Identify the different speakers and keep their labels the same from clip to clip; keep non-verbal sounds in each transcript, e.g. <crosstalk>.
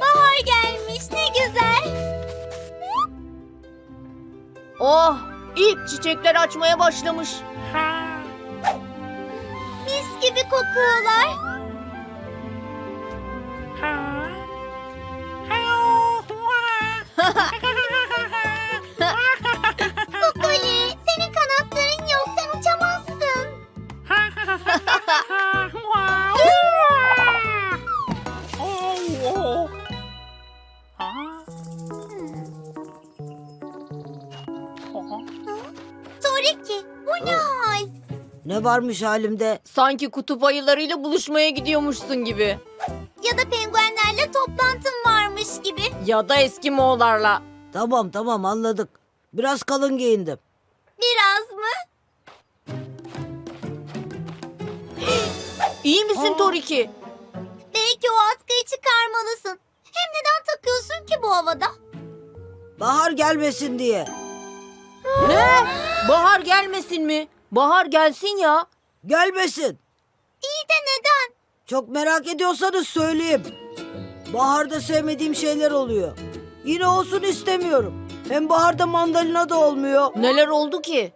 Speaker 1: Bahar gelmiş ne güzel.
Speaker 2: Oh, ilk çiçekler açmaya başlamış.
Speaker 1: Mis gibi kokuyorlar. Ne
Speaker 3: varmış halimde?
Speaker 2: Sanki kutup ayılarıyla buluşmaya gidiyormuşsun gibi.
Speaker 1: Ya da penguenlerle toplantın varmış gibi.
Speaker 2: Ya da eski Moğollarla.
Speaker 3: Tamam tamam anladık. Biraz kalın giyindim.
Speaker 1: Biraz mı? <gasps>
Speaker 2: İyi misin Toriki?
Speaker 1: Belki o atkıyı çıkarmalısın. Hem neden takıyorsun ki bu havada?
Speaker 3: Bahar gelmesin diye.
Speaker 2: Ne? Bahar gelmesin mi? Bahar gelsin ya.
Speaker 3: Gelmesin.
Speaker 1: İyi de neden?
Speaker 3: Çok merak ediyorsanız söyleyeyim. Baharda sevmediğim şeyler oluyor. Yine olsun istemiyorum. Hem baharda mandalina da olmuyor.
Speaker 2: Neler oldu ki?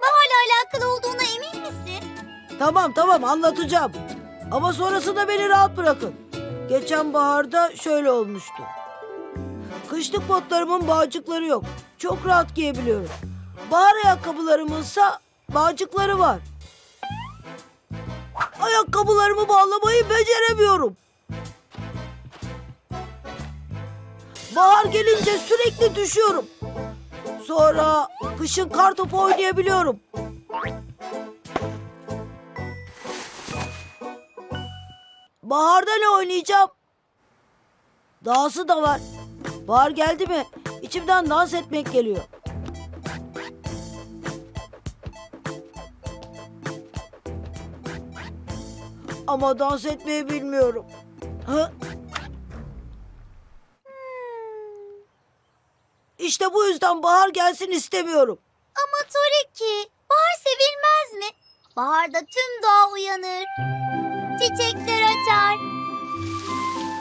Speaker 1: Baharla alakalı olduğuna emin misin?
Speaker 3: Tamam tamam anlatacağım. Ama sonrasında beni rahat bırakın. Geçen baharda şöyle olmuştu. Kışlık botlarımın bağcıkları yok. Çok rahat giyebiliyorum. Bahar ayakkabılarımınsa bağcıkları var. Ayakkabılarımı bağlamayı beceremiyorum. Bahar gelince sürekli düşüyorum. Sonra kışın kar topu oynayabiliyorum. Baharda ne oynayacağım? Dahası da var. Bahar geldi mi içimden dans etmek geliyor. Ama dans etmeyi bilmiyorum. Hı? İşte bu yüzden bahar gelsin istemiyorum.
Speaker 1: Ama Toriki, bahar sevilmez mi? Baharda tüm doğa uyanır. Çiçekler açar.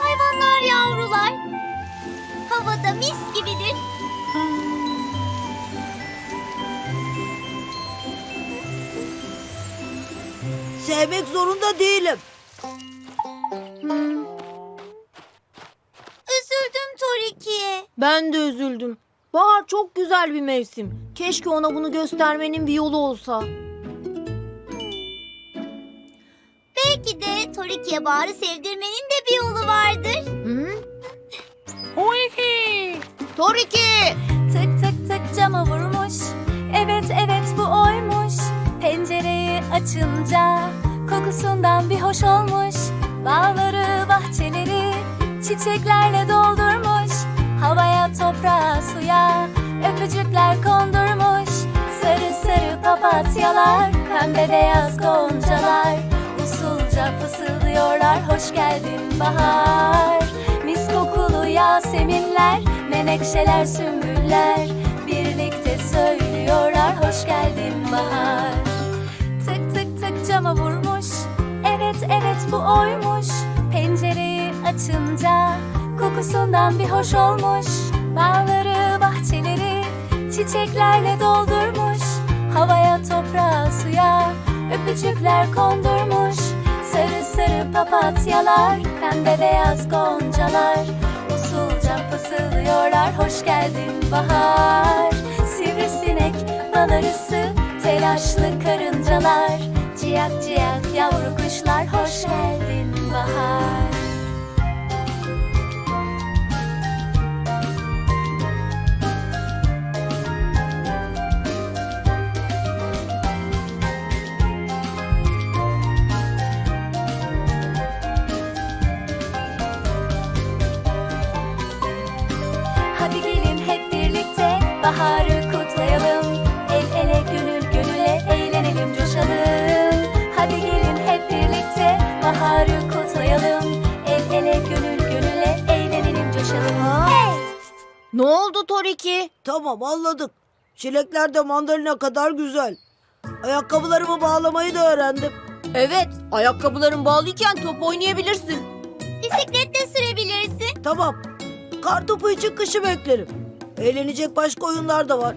Speaker 1: Hayvanlar yavrular. Havada mis gibidir.
Speaker 3: Sevmek zorunda değilim.
Speaker 1: Üzüldüm Toriki'ye.
Speaker 2: Ben de üzüldüm. Bahar çok güzel bir mevsim. Keşke ona bunu göstermenin bir yolu olsa.
Speaker 1: Belki de Toriki'ye baharı sevdirmenin de bir yolu vardır.
Speaker 2: Hı? Toriki!
Speaker 4: Tık tık tık cama vurmuş Evet evet bu oymuş Pencereyi açınca Kokusundan bir hoş olmuş. Bağları bahçeleri Çiçeklerle doldurmuş. Havaya toprağa suya Öpücükler kondurmuş. Sarı sarı papatyalar Pembe beyaz goncalar. Usulca fısıldıyorlar Hoş geldin bahar. Mis kokulu yaseminler Menekşeler sümbüller bu oymuş. Pencereyi açınca Kokusundan bir hoş olmuş. Bağları bahçeleri Çiçeklerle doldurmuş. Havaya toprağa suya Öpücükler kondurmuş. Sarı sarı papatyalar Pembe beyaz goncalar. Usulca fısıldıyorlar Hoş geldin bahar. Sivrisinek bal arısı Telaşlı karıncalar Ciyak ciyak yavru kuşlar Hoş geldin bahar. Hadi gelin hep birlikte baharı
Speaker 2: Toriki?
Speaker 3: Tamam anladık. Çilekler de mandalina kadar güzel. Ayakkabılarımı bağlamayı da öğrendim.
Speaker 2: Evet, ayakkabıların bağlıyken top oynayabilirsin.
Speaker 1: Bisikletle sürebilirsin.
Speaker 3: Tamam. Kartopu için kışı beklerim. Eğlenecek başka oyunlar da var.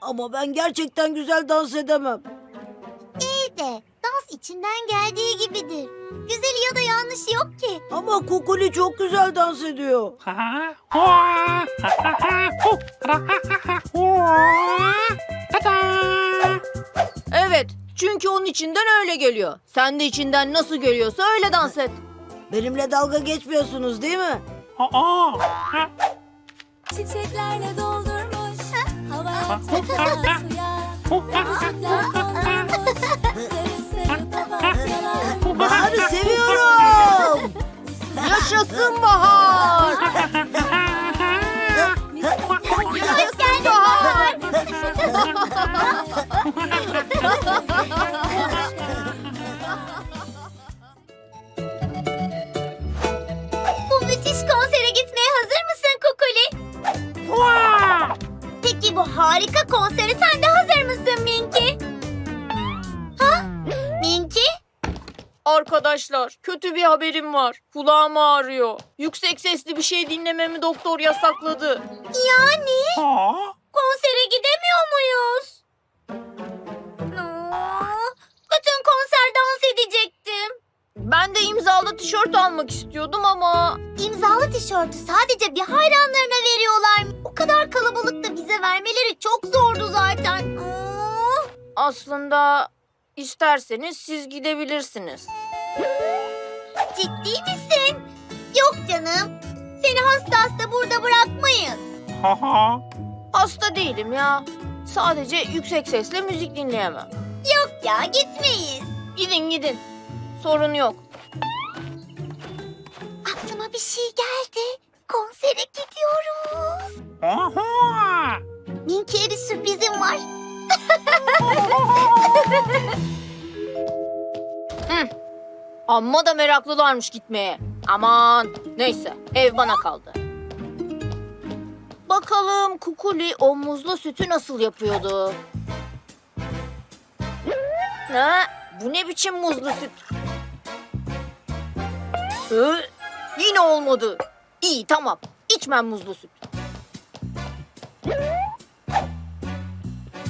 Speaker 3: Ama ben gerçekten güzel dans edemem.
Speaker 1: İyi de içinden geldiği gibidir. Güzeli ya da yanlışı yok ki.
Speaker 3: Ama Kukuli çok güzel dans ediyor.
Speaker 2: Evet, çünkü onun içinden öyle geliyor. Sen de içinden nasıl geliyorsa öyle dans et.
Speaker 3: Benimle dalga geçmiyorsunuz değil mi?
Speaker 4: Çiçeklerle doldurmuş Hava suya
Speaker 2: Yaşasın bahar!
Speaker 1: Hoş geldin Bahar. Bu müthiş konsere gitmeye hazır mısın Kukuli? Peki bu harika konsere sen de hazır mısın Minki?
Speaker 2: Arkadaşlar, kötü bir haberim var. Kulağım ağrıyor. Yüksek sesli bir şey dinlememi doktor yasakladı.
Speaker 1: Yani? Konsere gidemiyor muyuz? Aa, Bütün konser dans edecektim.
Speaker 2: Ben de imzalı tişört almak istiyordum ama...
Speaker 1: İmzalı tişörtü sadece bir hayranlarına veriyorlar. O kadar kalabalıkta bize vermeleri çok zordu zaten.
Speaker 2: Aslında isterseniz siz gidebilirsiniz.
Speaker 1: ciddi misin? Yok canım. Seni hasta hasta burada bırakmayız.
Speaker 2: Hasta değilim ya. Sadece yüksek sesle müzik dinleyemem.
Speaker 1: Yok ya gitmeyiz.
Speaker 2: Gidin gidin. Sorun yok.
Speaker 1: Aklıma bir şey geldi. Konsere gidiyoruz. Minki'ye bir sürprizim var.
Speaker 2: Amma da meraklılarmış gitmeye. Aman neyse ev bana kaldı. Bakalım Kukuli o muzlu sütü nasıl yapıyordu? Ne? Bu ne biçim muzlu süt? Hı? Yine olmadı. İyi tamam. İçmem muzlu süt.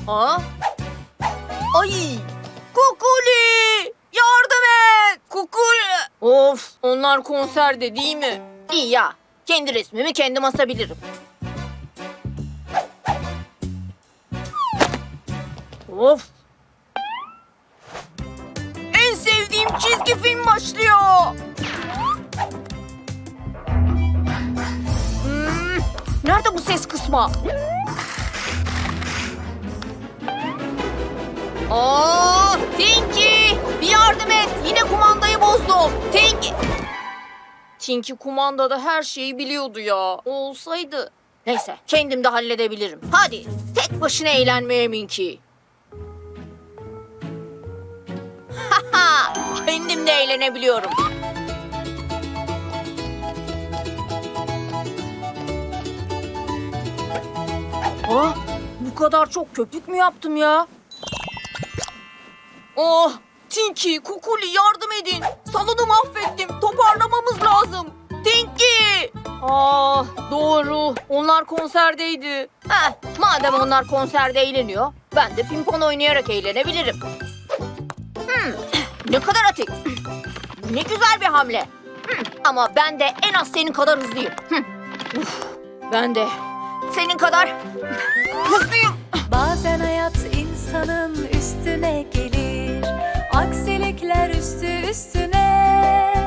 Speaker 2: Ha? Ay! Kukuli! Yardım et! Kukuli! Of! Onlar konserde değil mi? İyi ya. Kendi resmimi kendim asabilirim. Of! En sevdiğim çizgi film başlıyor. Hmm, nerede bu ses kısma? Aa, Tinky! Bir yardım et. Yine kumandayı bozdum. Tinky! Tinky kumandada her şeyi biliyordu ya. Olsaydı. Neyse, kendim de halledebilirim. Hadi, tek başına eğlenmeye Minky. Kendim de eğlenebiliyorum. Oh, bu kadar çok köpük mü yaptım ya? Oh, Tinky, Kukuli yardım edin. Salonu mahvettim. Toparlamamız lazım. Tinky! Ah, doğru. Onlar konserdeydi. Heh, madem onlar konserde eğleniyor, ben de pimpon oynayarak eğlenebilirim. Hmm, ne kadar atik. Ne güzel bir hamle. Hmm, ama ben de en az senin kadar hızlıyım. Hmm, uf, ben de senin kadar hızlıyım.
Speaker 4: Bazen hayat insanın üstüne gelir Aksilikler üstü üstüne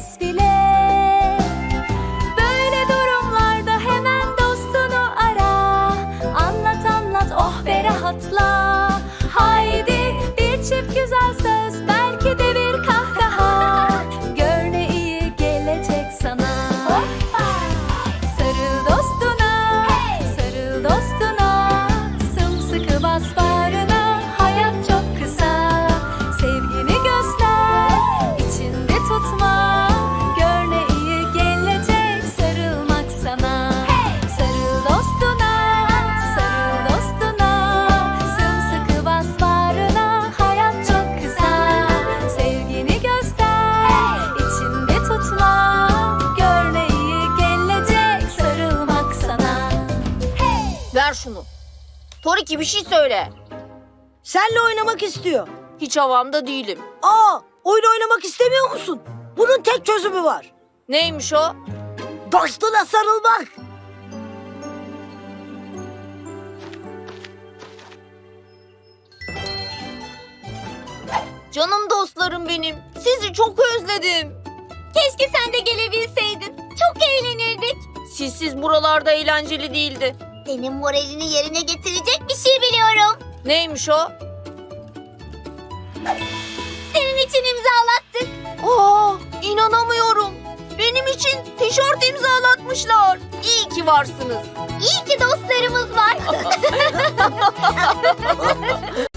Speaker 4: nefes bile
Speaker 2: Toriki bir şey söyle.
Speaker 3: Seninle oynamak istiyor.
Speaker 2: Hiç havamda değilim.
Speaker 3: Aa, oyun oynamak istemiyor musun? Bunun tek çözümü var.
Speaker 2: Neymiş o?
Speaker 3: Dostuna sarılmak.
Speaker 2: Canım dostlarım benim. Sizi çok özledim.
Speaker 1: Keşke sen de gelebilseydin. Çok eğlenirdik.
Speaker 2: Sizsiz buralarda eğlenceli değildi.
Speaker 1: Senin moralini yerine getirecek bir şey biliyorum.
Speaker 2: Neymiş o?
Speaker 1: Senin için imzalattık.
Speaker 2: Aa, inanamıyorum. Benim için tişört imzalatmışlar. İyi ki varsınız.
Speaker 1: İyi ki dostlarımız var. <laughs> <laughs>